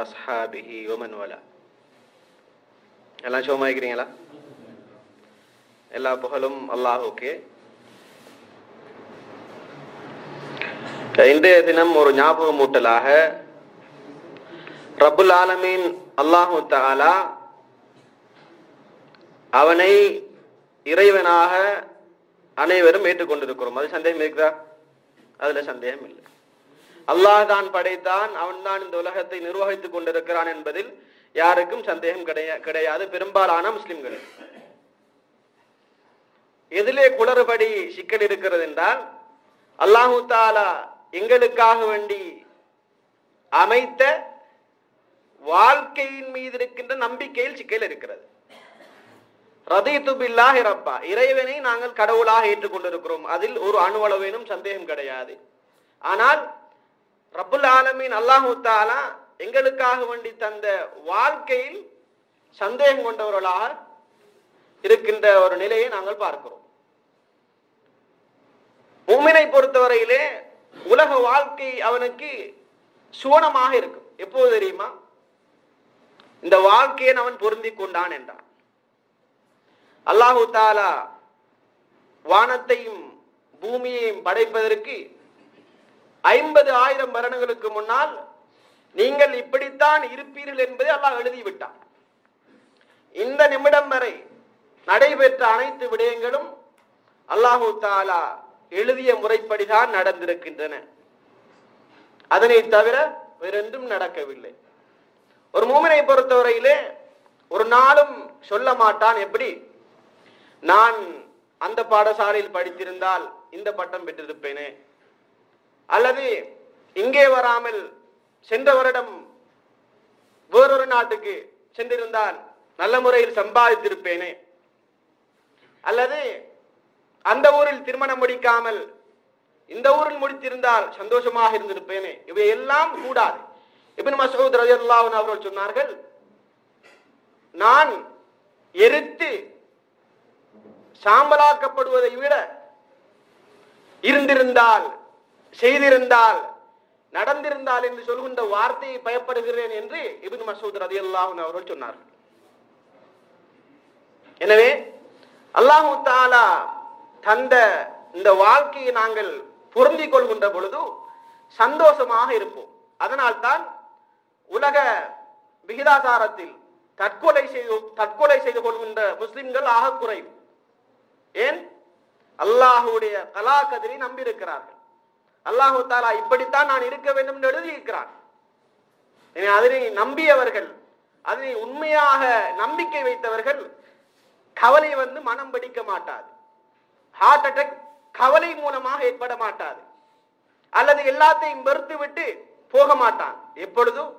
அஸ்ஹாபிஹி Oman வலா எல்லாம் சோமா எல்லா புகழும் அல்லாஹுக்கு இன்றைய தினம் ஒரு ஞாபகம் ஞாபகமூட்டலாக ரபுல் ஆலமீன் அல்லாஹு தாலா அவனை இறைவனாக அனைவரும் ஏற்றுக்கொண்டிருக்கிறோம் அது சந்தேகம் இருக்குதா அதுல சந்தேகம் இல்லை அல்லாஹ் தான் படைத்தான் அவன் தான் இந்த உலகத்தை நிர்வகித்துக் கொண்டிருக்கிறான் என்பதில் யாருக்கும் சந்தேகம் கிடையா கிடையாது. பெரும்பாலான முஸ்லிம்கள். எதிலே குளறுபடி சிக்கல் இருக்கிறது என்றால் அல்லாஹு தாலா எங்களுக்காக வேண்டி அமைத்த வாழ்க்கையின் மீது இருக்கின்ற நம்பிக்கையில் சிக்கல் இருக்கிறது. ரதீத்து பில்லாஹி ரப்பா. இறைவனை நாங்கள் கடவுளாக ஏற்றுக்கொண்டிருக்கிறோம். அதில் ஒரு அணுவளவேனும் சந்தேகம் கிடையாது. ஆனால் ரப்புல் ஆலமீன் அல்லாஹு தாலா எங்களுக்காக வேண்டி தந்த வாழ்க்கையில் சந்தேகம் கொண்டவர்களாக இருக்கின்ற ஒரு நிலையை நாங்கள் பார்க்கிறோம். உமினை பொறுத்தவரையிலே உலக வாழ்க்கை அவனுக்கு சுவனமாக இருக்கும். எப்போது தெரியுமா? இந்த வாழ்க்கையை அவன் பொருந்தி கொண்டான் என்றான். அல்லாஹு தாலா வானத்தையும் பூமியையும் படைப்பதற்கு ஐம்பது ஆயிரம் மரணங்களுக்கு முன்னால் நீங்கள் இப்படித்தான் இருப்பீர்கள் என்பதை அல்லாஹ் எழுதிவிட்டான். இந்த நிமிடம் வரை நடைபெற்ற அனைத்து விடயங்களும் அல்லாஹு தாலா எழுதிய முறைப்படிதான் நடந்திருக்கின்றன. அதனை தவிர வேறென்றும் நடக்கவில்லை. ஒரு மூமனை பொறுத்தவரையிலே ஒரு நாளும் சொல்ல மாட்டான். எப்படி? நான் அந்த பாடசாலையில் படித்திருந்தால் இந்த பட்டம் பெற்றிருப்பேனே. அல்லது இங்கே வராமல் சென்ற வருடம் வேறொரு நாட்டுக்கு சென்றிருந்தால் நல்ல முறையில் சம்பாதித்திருப்பேனே. அல்லது அந்த ஊரில் திருமணம் முடிக்காமல் இந்த ஊரில் முடித்திருந்தால் சந்தோஷமாக இருந்திருப்பேனே. இவை எல்லாம் கூடாது. இபின் மசூத் ரஜல்லாஹ் அவர்கள் சொன்னார்கள் நான் எரித்து சாம்பலாக்கப்படுவதை விட இருந்திருந்தால் செய்திருந்தால் நடந்திருந்தால் என்று சொல்கின்ற வார்த்தையை பயப்படுகிறேன் என்று இபின் மசூத் ரதி அவர்கள் சொன்னார்கள். எனவே அல்லாஹு தாலா தந்த இந்த வாழ்க்கையை நாங்கள் பொருந்திக் கொள்கின்ற பொழுது சந்தோஷமாக இருப்போம். அதனால்தான் உலக விகிதாசாரத்தில் தற்கொலை செய்து தற்கொலை செய்து கொள்கின்ற முஸ்லிம்கள் ஆக குறைவு. ஏன்? அல்லாஹுடைய கலா கதிரை நம்பியிருக்கிறார்கள். அல்லாஹு தாலா இப்படித்தான் நான் இருக்க வேண்டும் என்று எழுதியிருக்கிறான் அதனை நம்பியவர்கள் அதனை உண்மையாக நம்பிக்கை வைத்தவர்கள் கவலை வந்து மனம் படிக்க மாட்டாது. ஹார்ட் அட்டாக் கவலை மூலமாக ஏற்பட மாட்டாது. அல்லது எல்லாத்தையும் வெறுத்து விட்டு போக மாட்டான். எப்பொழுதும்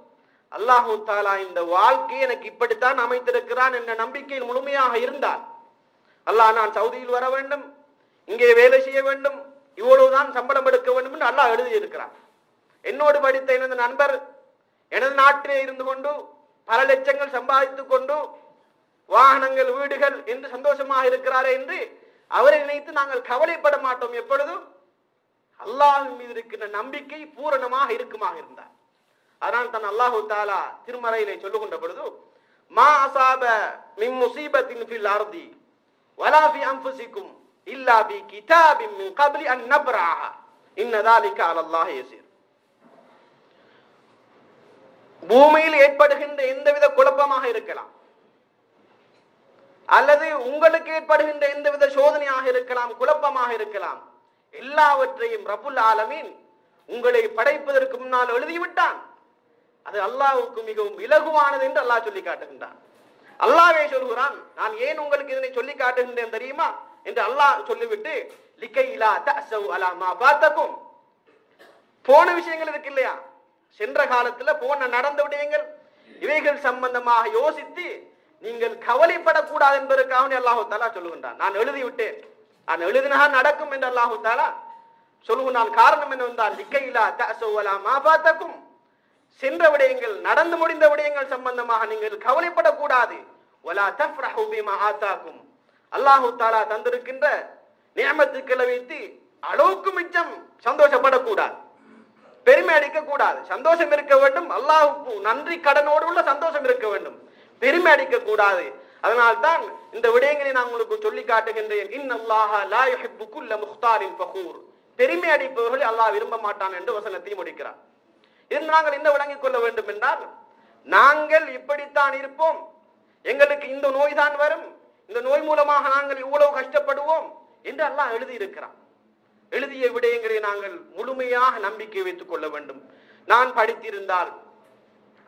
அல்லாஹு தாலா இந்த வாழ்க்கை எனக்கு இப்படித்தான் அமைத்திருக்கிறான் என்ற நம்பிக்கையில் முழுமையாக இருந்தால் அல்லாஹ் நான் சவுதியில் வர வேண்டும் இங்கே வேலை செய்ய வேண்டும் இவ்வளவுதான் சம்பளம் எடுக்க வேண்டும் அல்லாஹ் எழுதியிருக்கிறான். என்னோடு படித்த எனது நண்பர் எனது நாட்டிலே இருந்து கொண்டு பல லட்சங்கள் சம்பாதித்துக் கொண்டு வாகனங்கள் வீடுகள் என்று சந்தோஷமாக இருக்கிறாரே என்று அவரை நினைத்து நாங்கள் கவலைப்பட மாட்டோம். எப்பொழுதும் அல்லாஹின் மீது இருக்கின்ற நம்பிக்கை பூரணமாக இருக்குமாக இருந்தார். அதனால் தான் அல்லாஹு தாலா திருமறையிலே சொல்லுகின்ற பொழுது மா அசாப மின் முசீபத்தின் ஃபில் அர்தி வலா ஃபி அன்ஃபுசிக்கும் இல்லா பி கிதாபின் மின் கப்லி அன் நப்ராஹா. இன்ன தாலிக அலல்லாஹ் யசீர். பூமியில் ஏற்படுகின்ற எந்தவித குழப்பமாக இருக்கலாம். அல்லது உங்களுக்கு ஏற்படுகின்ற எந்தவித சோதனையாக இருக்கலாம் குழப்பமாக இருக்கலாம். எல்லாவற்றையும் ரபுல் ஆலமீன் உங்களை படைப்பதற்கு முன்னால் எழுதிவிட்டான். அது அல்லாவுக்கு மிகவும் இலகுவானது என்று அல்லாஹ் சொல்லி காட்டுகின்றான். அல்லாவே சொல்கிறான் நான் ஏன் உங்களுக்கு இதனை சொல்லி காட்டுகின்றேன் தெரியுமா? என்று அல்லாஹ் சொல்லிவிட்டு லிக்கை இலா தஅஸவ் அலா போன விஷயங்கள் இருக்கு இல்லையா? சென்ற காலத்துல போன நடந்த விடயங்கள் இவைகள் சம்பந்தமாக யோசித்து நீங்கள் கவலைப்படக்கூடாது என்பதற்காக அல்லாஹு தாலா சொல்லுகின்றான். நான் எழுதி விட்டேன் நான் எழுதினா நடக்கும் என்று அல்லாஹு தாலா சொல்லுகிறான் காரணம் என்னவென்றால் லிக்கையிலா தஅஸவ் மா பாத்தக்கும். சென்ற விடயங்கள் நடந்து முடிந்த விடயங்கள் சம்பந்தமாக நீங்கள் கவலைப்படக்கூடாது. வலா தஃப்ரஹு பிமா ஆத்தாக்கும். அல்லாஹு தாலா தந்திருக்கின்ற நியமத்துக்களை வைத்து அளவுக்கு மிச்சம் சந்தோஷப்படக்கூடாது. பெருமை அடிக்க கூடாது சந்தோஷம் இருக்க வேண்டும். அல்லாஹுக்கு நன்றி கடனோடு உள்ள சந்தோஷம் இருக்க வேண்டும். பெருமை அடிக்க கூடாது அதனால்தான் இந்த விடயங்களை நான் உங்களுக்கு சொல்லி காட்டுகின்றேன். குல்ல முக்தாரின் பெருமை அடிப்பவர்களை அல்லாஹ் விரும்ப மாட்டான் என்று வசனத்தை முடிக்கிறார். இன்று நாங்கள் என்ன விளங்கிக் கொள்ள வேண்டும் என்றால் நாங்கள் இப்படித்தான் இருப்போம். எங்களுக்கு இந்த நோய் தான் வரும். இந்த நோய் மூலமாக நாங்கள் இவ்வளவு கஷ்டப்படுவோம். என்று அல்லாஹ் எழுதி இருக்கிறான் எழுதிய விடயங்களை நாங்கள் முழுமையாக நம்பிக்கை வைத்துக் கொள்ள வேண்டும். நான் படித்திருந்தால்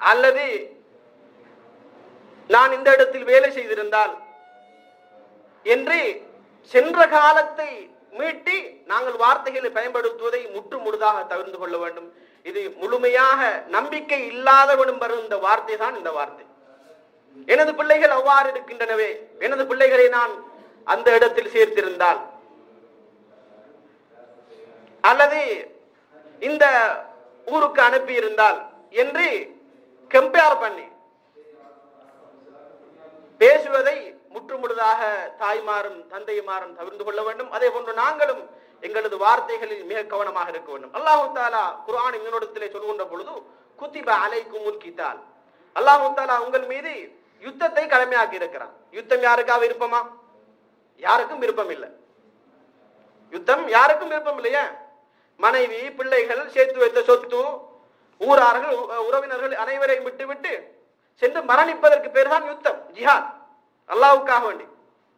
அல்லது நான் இந்த இடத்தில் வேலை செய்திருந்தால் என்று சென்ற காலத்தை மீட்டி நாங்கள் வார்த்தைகளை பயன்படுத்துவதை முற்று முழுதாக தவிர்த்து கொள்ள வேண்டும். இது முழுமையாக நம்பிக்கை இல்லாதவனும் வரும் இந்த வார்த்தை தான் இந்த வார்த்தை. எனது பிள்ளைகள் அவ்வாறு இருக்கின்றனவே. எனது பிள்ளைகளை நான் அந்த இடத்தில் சேர்த்திருந்தால். அல்லது இந்த ஊருக்கு அனுப்பி இருந்தால் என்று கம்பேர் பண்ணி பேசுவதை முற்றுமுழுதாக தாய்மாரும் தந்தையுமாரும் தவிர்த்து கொள்ள வேண்டும். அதே போன்று நாங்களும் எங்களது வார்த்தைகளில் மிக கவனமாக இருக்க வேண்டும். அல்லாஹு தாலா குரான் இன்னொருத்திலே சொல்கின்ற பொழுது குத்திப அலைக்கும் கித்தால். அல்லாஹு தாலா உங்கள் மீது யுத்தத்தை கடமையாக்கி இருக்கிறான். யுத்தம் யாருக்காக விருப்பமா? யாருக்கும் விருப்பம் இல்லை. யுத்தம் யாருக்கும் விருப்பம் இல்லையா? மனைவி பிள்ளைகள் சேர்த்து வைத்த சொத்து ஊரார்கள் உறவினர்கள் அனைவரையும் விட்டுவிட்டு சென்று மரணிப்பதற்கு பேர் தான் யுத்தம் ஜிஹாத். அல்லாவுக்காக வேண்டி.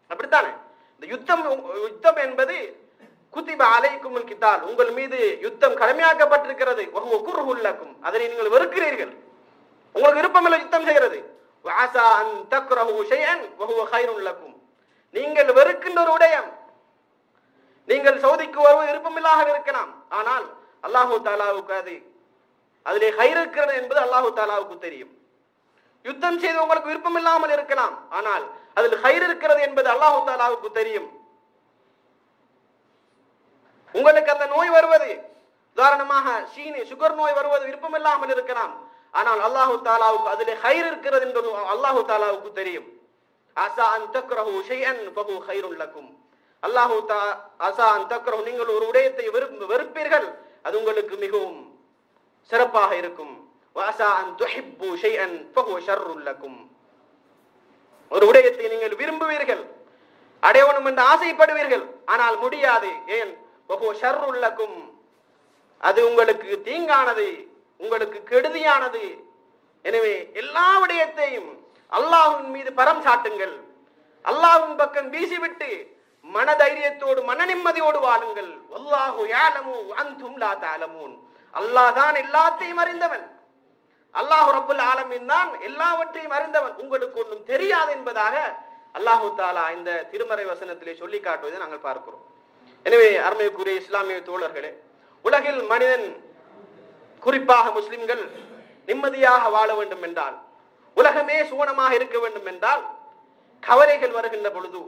அப்படித்தானே? இந்த யுத்தம் யுத்தம் என்பது குத்திப அலைக்கும் கித்தால். உங்கள் மீது யுத்தம் கடமையாக்கப்பட்டிருக்கிறது. வஹுவ அதனை நீங்கள் வெறுக்கிறீர்கள். உங்களுக்கு விருப்பமில்லை யுத்தம் செய்கிறது. வஅஸா அன் தக்ரஹு ஷைஅன் வஹுவ கைருல் நீங்கள் வெறுக்கின்ற ஒரு விடயம். நீங்கள் சவுதிக்கு வருவது விருப்பமில்லாக இருக்கலாம். ஆனால் அல்லாஹு தாலாவுக்கு அது அதிலே கயிறு இருக்கிறது என்பது அல்லாஹு தாலாவுக்கு தெரியும். யுத்தம் செய்து உங்களுக்கு விருப்பம் இல்லாமல் இருக்கலாம். ஆனால் அதில் கயிறு இருக்கிறது என்பது அல்லாஹு தாலாவுக்கு தெரியும். உங்களுக்கு அந்த நோய் வருவது உதாரணமாக சீனி சுகர் நோய் வருவது விருப்பம் இல்லாமல் இருக்கலாம். ஆனால் அல்லாஹு தாலாவுக்கு அதிலே கயிறு இருக்கிறது என்பது அல்லாஹு தாலாவுக்கு தெரியும். அன் தக்ரஹு ஷைஅன் ஃபஹு லக்கும். அல்லாஹு தா அன் தக்ரஹு நீங்கள் ஒரு உடையத்தை வெறுப்பீர்கள் அது உங்களுக்கு மிகவும் சிறப்பாக இருக்கும். வாசா அன் துஹிப்பு ஷைஅன் ஃபஹு லக்கும். ஒரு உடையத்தை நீங்கள் விரும்புவீர்கள் அடையவனும் என்று ஆசைப்படுவீர்கள் ஆனால் முடியாது. ஏன்? வஹுவ ஷர்ருல்லக்கும் அது உங்களுக்கு தீங்கானது உங்களுக்கு கெடுதியானது. எனவே எல்லா விடயத்தையும் அல்லாஹ்வின் மீது பரம் சாட்டுங்கள். அல்லாஹ்வின் பக்கம் வீசிவிட்டு மன தைரியத்தோடு மன நிம்மதியோடு வாழுங்கள். அல்லாஹு யாலமு அந்தும் லா தாலமூன் அல்லாஹ் தான் எல்லாத்தையும் அறிந்தவன். அல்லாஹு ரப்புல் ஆலமின் தான் எல்லாவற்றையும் அறிந்தவன். உங்களுக்கு ஒன்றும் தெரியாது என்பதாக அல்லாஹு தாலா இந்த திருமறை வசனத்திலே சொல்லி காட்டுவதை நாங்கள் பார்க்கிறோம். எனவே அருமைக்குரிய இஸ்லாமிய தோழர்களே உலகில் மனிதன் குறிப்பாக முஸ்லிம்கள் நிம்மதியாக வாழ வேண்டும் என்றால் உலகமே சுவனமாக இருக்க வேண்டும் என்றால் கவலைகள் வருகின்ற பொழுது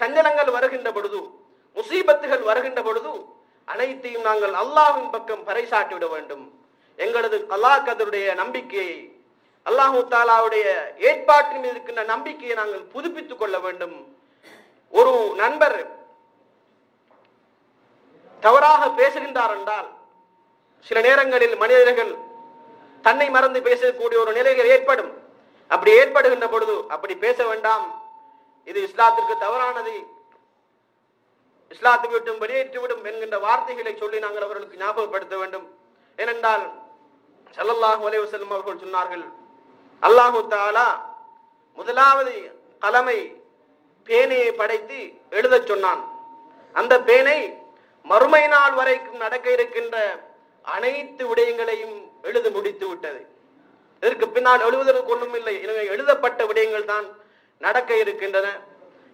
சஞ்சலங்கள் வருகின்ற பொழுது முசீபத்துகள் வருகின்ற பொழுது அனைத்தையும் நாங்கள் அல்லாஹின் பக்கம் பறைசாட்டி விட வேண்டும். எங்களது அல்லாஹ் கதருடைய நம்பிக்கையை அல்லாஹு தாலாவுடைய ஏற்பாட்டின் மீது இருக்கின்ற நம்பிக்கையை நாங்கள் புதுப்பித்துக் கொள்ள வேண்டும். ஒரு நண்பர் தவறாக பேசுகின்றார் என்றால் சில நேரங்களில் மனிதர்கள் தன்னை மறந்து பேசக்கூடிய ஒரு நிலைகள் ஏற்படும். அப்படி ஏற்படுகின்ற பொழுது அப்படி பேச வேண்டாம். இது இஸ்லாத்திற்கு தவறானது. இஸ்லாத்தை விட்டும் வெளியேற்றிவிடும் என்கின்ற வார்த்தைகளை சொல்லி நாங்கள் அவர்களுக்கு ஞாபகப்படுத்த வேண்டும். ஏனென்றால் சல்லல்லாஹு அலைய செல்லும் அவர்கள் சொன்னார்கள் அல்லாஹு தாலா முதலாவது கலமை பேனையை படைத்து எழுதச் சொன்னான். அந்த பேனை மறுமை நாள் வரைக்கும் நடக்க இருக்கின்ற அனைத்து விடயங்களையும் எழுது முடித்து விட்டது. இதற்கு பின்னால் எழுதுவதற்கு ஒன்றும் இல்லை எனவே எழுதப்பட்ட விடயங்கள் தான் நடக்க இருக்கின்றன.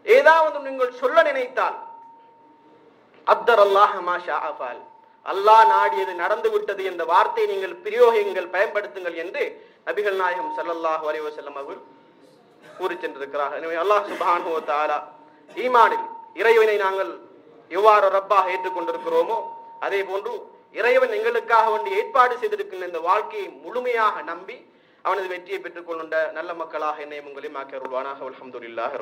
ஏதாவது நீங்கள் சொல்ல நினைத்தால் அப்தர் அல்லாஹ் அஃபால் அல்லாஹ் நாடியது நடந்து விட்டது என்ற வார்த்தையை நீங்கள் பிரயோகங்கள் பயன்படுத்துங்கள் என்று நபிகள் நாயகம் ஸல்லல்லாஹு அலைஹி வஸல்லம் அவர்கள் கூறி சென்றிருக்கிறார்கள் எனவே அல்லாஹ் சுப்ஹானஹு தாரா தஆலா ஈமானில் இறைவனை நாங்கள் எவ்வாறு ரப்பாக ஏற்றுக்கொண்டிருக்கிறோமோ அதே போன்று இறைவன் எங்களுக்காக வேண்டி ஏற்பாடு செய்திருக்கின்ற இந்த வாழ்க்கையை முழுமையாக நம்பி அவனது வெற்றியை பெற்றுக் நல்ல மக்களாக என்னை உங்களையும் ஆக்கியருள்வானாக அருள்வானாக. அல்ஹம்துலில்லாஹி